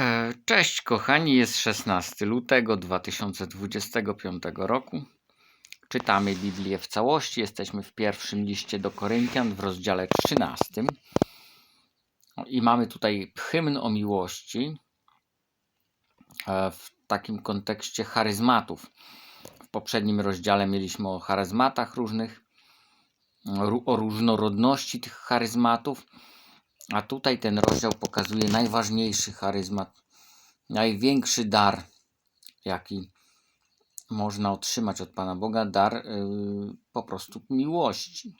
E, Cześć kochani, jest 16 lutego 2025 roku. Czytamy Biblię w całości. Jesteśmy w pierwszym liście do Koryntian w rozdziale 13. O, I mamy tutaj hymn o miłości e, w takim kontekście charyzmatów. W poprzednim rozdziale mieliśmy o charyzmatach różnych, o różnorodności tych charyzmatów. A tutaj ten rozdział pokazuje najważniejszy charyzmat, największy dar, jaki można otrzymać od Pana Boga, dar yy, po prostu miłości,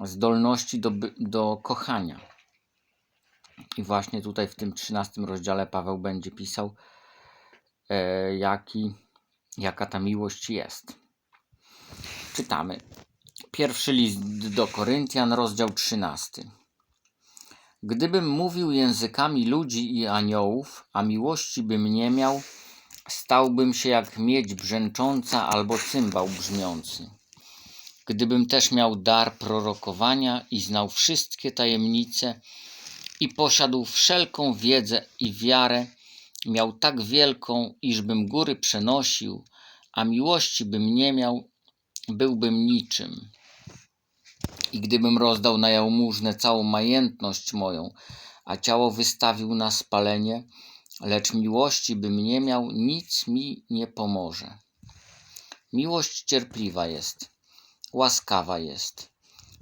zdolności do, do kochania. I właśnie tutaj w tym 13 rozdziale Paweł będzie pisał, e, jaki, jaka ta miłość jest. Czytamy. Pierwszy list do Koryntian, rozdział 13. Gdybym mówił językami ludzi i aniołów, a miłości bym nie miał, stałbym się jak miedź brzęcząca albo cymbał brzmiący. Gdybym też miał dar prorokowania i znał wszystkie tajemnice i posiadł wszelką wiedzę i wiarę, miał tak wielką, iżbym góry przenosił, a miłości bym nie miał, byłbym niczym. I gdybym rozdał na jałmużnę całą majętność moją, a ciało wystawił na spalenie, lecz miłości bym nie miał, nic mi nie pomoże. Miłość cierpliwa jest, łaskawa jest.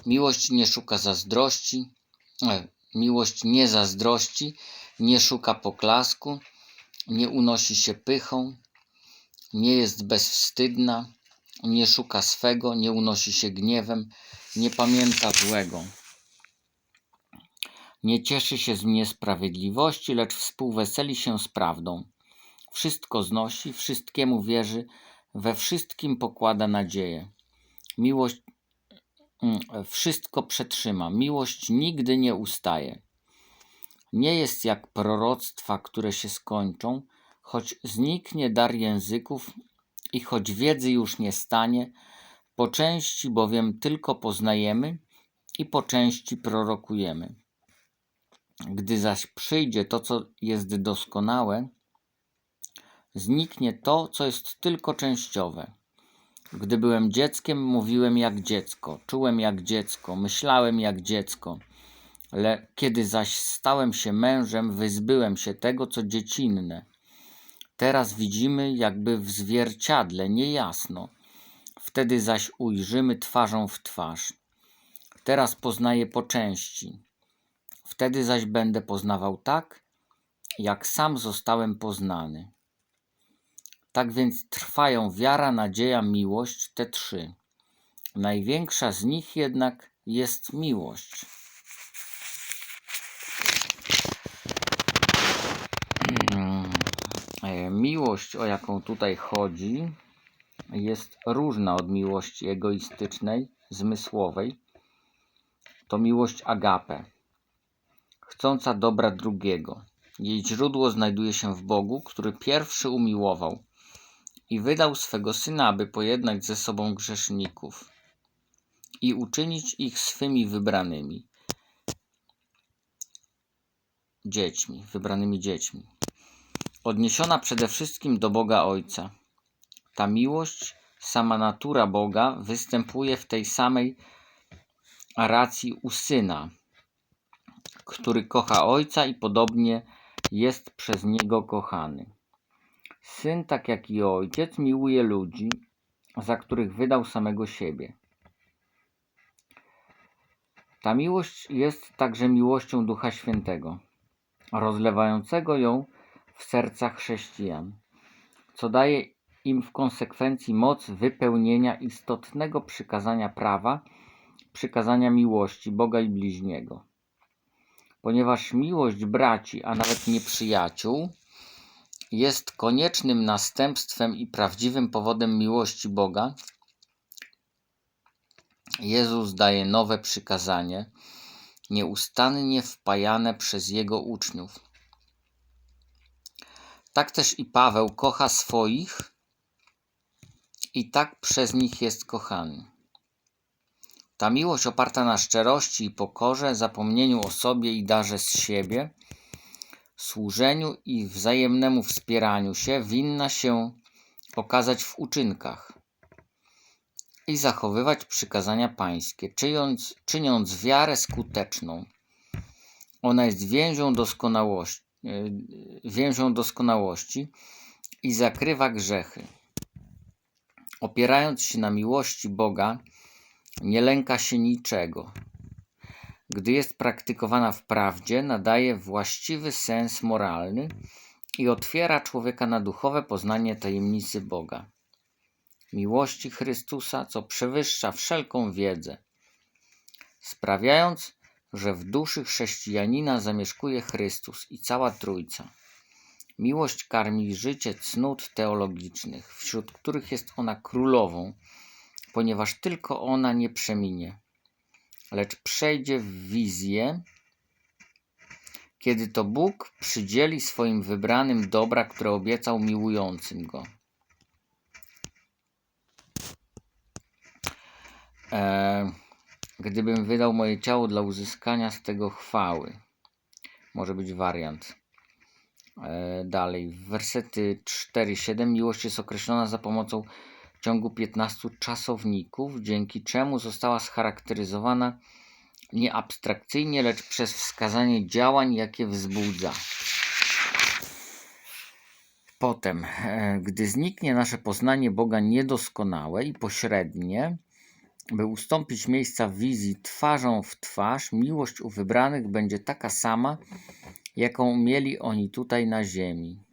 Miłość nie szuka zazdrości, e, miłość nie zazdrości, nie szuka poklasku, nie unosi się pychą, nie jest bezwstydna, nie szuka swego, nie unosi się gniewem, nie pamięta złego. Nie cieszy się z niesprawiedliwości, lecz współweseli się z prawdą. Wszystko znosi, wszystkiemu wierzy, we wszystkim pokłada nadzieję. Miłość mm, wszystko przetrzyma, miłość nigdy nie ustaje. Nie jest jak proroctwa, które się skończą, choć zniknie dar języków i choć wiedzy już nie stanie, po części bowiem tylko poznajemy i po części prorokujemy. Gdy zaś przyjdzie to, co jest doskonałe, zniknie to, co jest tylko częściowe. Gdy byłem dzieckiem, mówiłem jak dziecko, czułem jak dziecko, myślałem jak dziecko. Le kiedy zaś stałem się mężem, wyzbyłem się tego, co dziecinne. Teraz widzimy jakby w zwierciadle, niejasno. Wtedy zaś ujrzymy twarzą w twarz. Teraz poznaję po części. Wtedy zaś będę poznawał tak, jak sam zostałem poznany. Tak więc trwają wiara, nadzieja, miłość, te trzy. Największa z nich jednak jest miłość. E, Miłość, o jaką tutaj chodzi, jest różna od miłości egoistycznej, zmysłowej. To miłość agape, chcąca dobra drugiego. Jej źródło znajduje się w Bogu, który pierwszy umiłował i wydał swego syna, aby pojednać ze sobą grzeszników i uczynić ich swymi wybranymi dziećmi, wybranymi dziećmi. Odniesiona przede wszystkim do Boga Ojca. Ta miłość, sama natura Boga, występuje w tej samej racji u syna, który kocha ojca i podobnie jest przez niego kochany. Syn, tak jak i ojciec, miłuje ludzi, za których wydał samego siebie. Ta miłość jest także miłością Ducha Świętego, rozlewającego ją w sercach chrześcijan, co daje im w konsekwencji moc wypełnienia istotnego przykazania prawa, przykazania miłości Boga i bliźniego. Ponieważ miłość braci, a nawet nieprzyjaciół, jest koniecznym następstwem i prawdziwym powodem miłości Boga, Jezus daje nowe przykazanie, nieustannie wpajane przez Jego uczniów. Tak też i Paweł kocha swoich i tak przez nich jest kochany. Ta miłość oparta na szczerości i pokorze, zapomnieniu o sobie i darze z siebie, służeniu i wzajemnemu wspieraniu się winna się okazać w uczynkach i zachowywać przykazania pańskie, czyniąc, czyniąc wiarę skuteczną. Ona jest więzią doskonałości, yy, więzią doskonałości i zakrywa grzechy. Opierając się na miłości Boga, nie lęka się niczego. Gdy jest praktykowana w prawdzie, nadaje właściwy sens moralny i otwiera człowieka na duchowe poznanie tajemnicy Boga. Miłości Chrystusa, co przewyższa wszelką wiedzę, sprawiając, że w duszy chrześcijanina zamieszkuje Chrystus i cała Trójca. Miłość karmi życie cnót teologicznych, wśród których jest ona królową, ponieważ tylko ona nie przeminie, lecz przejdzie w wizję, kiedy to Bóg przydzieli swoim wybranym dobra, które obiecał miłującym Go. E, gdybym wydał moje ciało dla uzyskania z tego chwały. Może być wariant. E, dalej, wersety 4-7. Miłość jest określona za pomocą ciągu 15 czasowników, dzięki czemu została scharakteryzowana nie abstrakcyjnie, lecz przez wskazanie działań, jakie wzbudza. Potem, e, gdy zniknie nasze poznanie Boga niedoskonałe i pośrednie, by ustąpić miejsca wizji twarzą w twarz, miłość u wybranych będzie taka sama, jaką mieli oni tutaj na ziemi.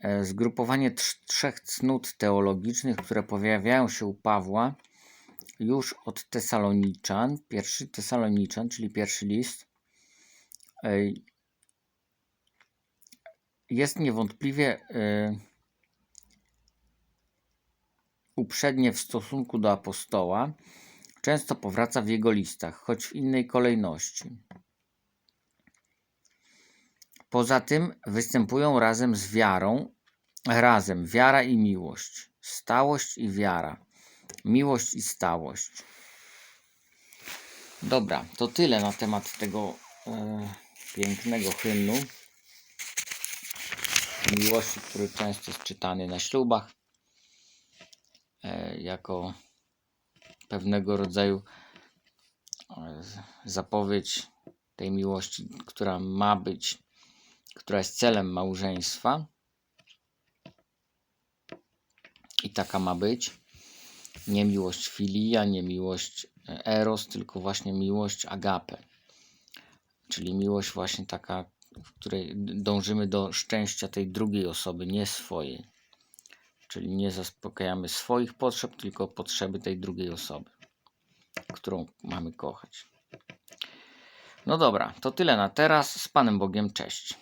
E, Zgrupowanie trz- trzech cnót teologicznych, które pojawiają się u Pawła już od Tesaloniczan, pierwszy Tesaloniczan, czyli pierwszy list, e, jest niewątpliwie e, uprzednie w stosunku do apostoła, często powraca w jego listach, choć w innej kolejności. Poza tym występują razem z wiarą, razem wiara i miłość, stałość i wiara, miłość i stałość. Dobra, to tyle na temat tego e, pięknego hymnu miłości, który często jest czytany na ślubach jako pewnego rodzaju e, zapowiedź tej miłości, która ma być, która jest celem małżeństwa. I taka ma być. Nie miłość filia, nie miłość e, eros, tylko właśnie miłość agape. Czyli miłość właśnie taka, w której dążymy do szczęścia tej drugiej osoby, nie swojej. Czyli nie zaspokajamy swoich potrzeb, tylko potrzeby tej drugiej osoby, którą mamy kochać. No dobra, to tyle na teraz. Z Panem Bogiem, cześć.